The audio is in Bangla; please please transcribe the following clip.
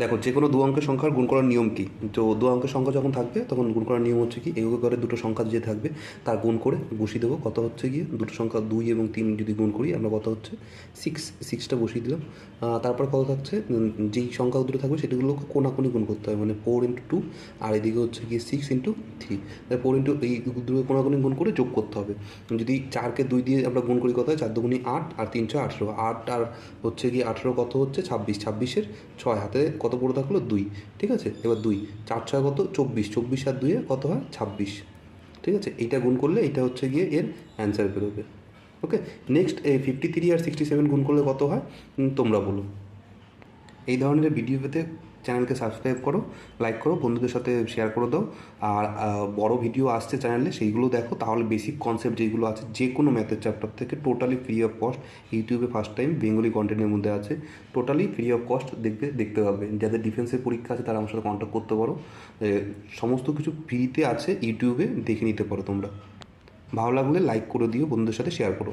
দেখো যে কোনো দু অঙ্কের সংখ্যার গুণ করার নিয়ম কী? তো দু অঙ্কের সংখ্যা যখন থাকবে, তখন গুণ করার নিয়ম হচ্ছে কি এগুলো করে দুটো সংখ্যা যে থাকবে, তার গুণ করে বসিয়ে দেবো। কত হচ্ছে গিয়ে? দুটো সংখ্যা দুই এবং তিন যদি গুণ করি, আমরা কত হচ্ছে? সিক্স সিক্সটা বসিয়ে দিলাম। তারপর কত থাকছে? যেই সংখ্যা দুটো থাকবে, সেগুলোকে কোনাকুনি গুণ করতে হবে। মানে ফোর ইন্টু টু আর এদিকে হচ্ছে গিয়ে six into three four into এই দুটো কোনাকুনি গুণ করে যোগ করতে হবে। যদি চারকে দুই দিয়ে আমরা গুণ করি কত হয়? চার দুগুণি আট, আর তিনশো আঠেরো। আট আর হচ্ছে গিয়ে আঠেরো কত হচ্ছে? ছাব্বিশ। ছাব্বিশের ছয়। হাতে কত পড়ে থাকল? দুই। ঠিক আছে? এবার দুই। চার ছয় কত? চব্বিশ। চব্বিশ আর দুইয়ে কত হয়? ছাব্বিশ। ঠিক আছে? এইটা গুণ করলে এটা হচ্ছে গিয়ে এর অ্যান্সার বেরোবে। ওকে নেক্সট এই ফিফটি থ্রি আর সিক্সটি সেভেন গুণ করলে কত হয়? তোমরা বলো। এই ধরনের ভিডিও পেতে চ্যানেলকে সাবস্ক্রাইব করো লাইক করো, বন্ধুদের সাথে শেয়ার করে দাও। আর বড় ভিডিও আসছে চ্যানেলে সেইগুলো দেখো। তাহলে বেসিক কনসেপ্ট যেগুলো আছে যে কোনো ম্যাথের চ্যাপ্টার থেকে টোটালি ফ্রি অফ কস্ট ইউটিউবে ফার্স্ট টাইম বেঙ্গলি কন্টেন্টের মধ্যে আছে। টোটালি ফ্রি অফ কস্ট দেখবে, দেখতে পাবে। যাদের ডিফেন্সের পরীক্ষা আছে, তারা আমার সাথে কন্ট্যাক্ট করতে পারো। সমস্ত কিছু ফ্রিতে আছে ইউটিউবে দেখে নিতে পারো তোমরা। ভালো লাগলে লাইক করে দিও, বন্ধুদের সাথে শেয়ার করো।